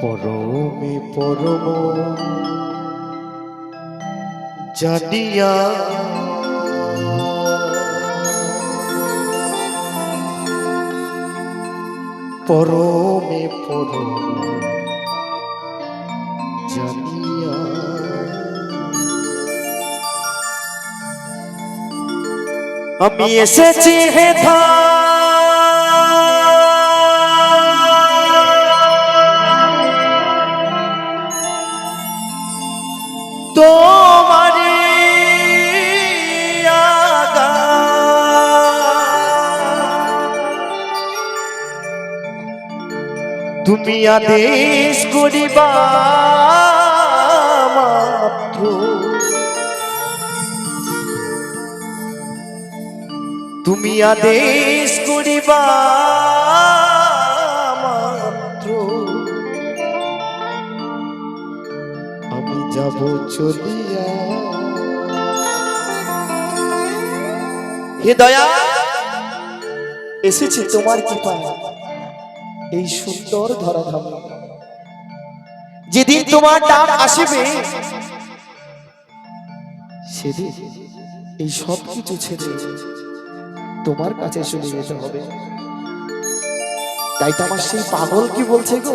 পরমে পরম। জানিয়া পরমে পরম। জানিয়া আমি এসেছি হে তোমারি তুমি আদেশ করিবা মাত্র। তুমি আদেশ করিবা যাব চলিয়া। হে দয়া, এসেছি তোমার কৃপা এই সুন্দর ধরাধামে। যেদিন তোমার ডাক আসিবে, সেদিন এই সব কিছু ছেড়ে তোমার কাছে চলে যেতে হবে। তাই তো আমার সেই পাগল কি বলছে গো?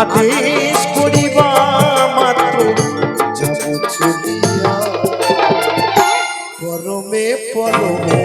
আদেশ করিবা মাত্র। যাব চলিয়া পরমে পরমে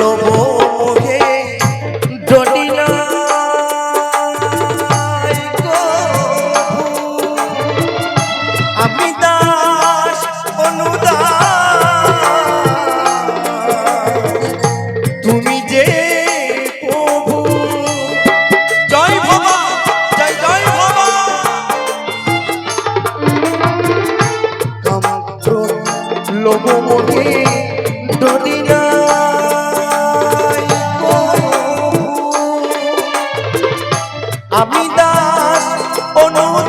লোভ আমি দাস অনুদাস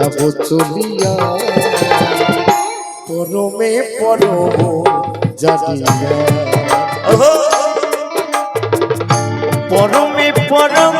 যাব চলিয়া। পরমে পরম জানিয়া পরমে পরম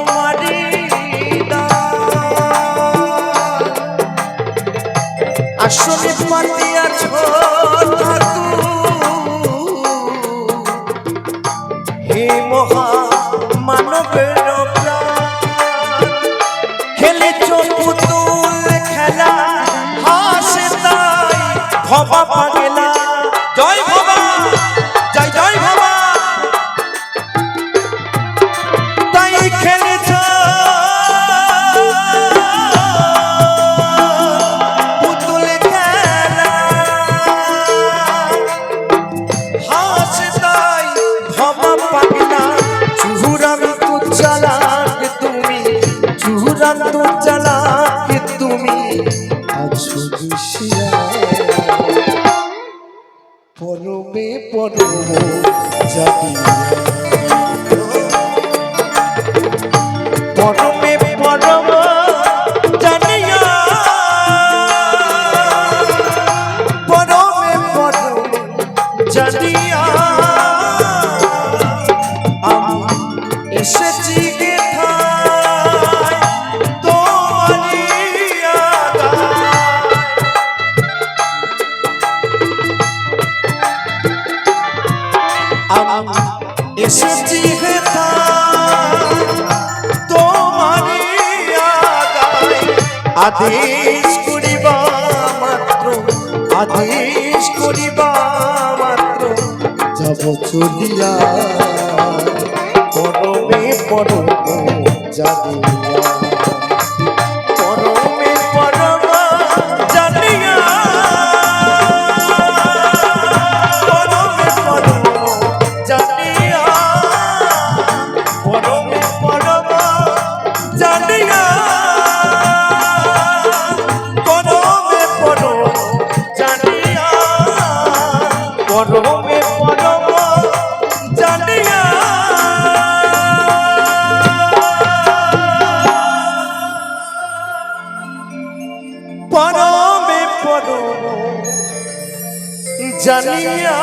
লোহা মানবের তুমি? আছো বিষিয়া পরমে পরম জাবিয়া আমি এসেছি হেতা তোমার আদেশ করিবা মাত্র, আদেশ করিবা মাত্র। যাব চলিয়া পরমে পরম যাবে জানিয়া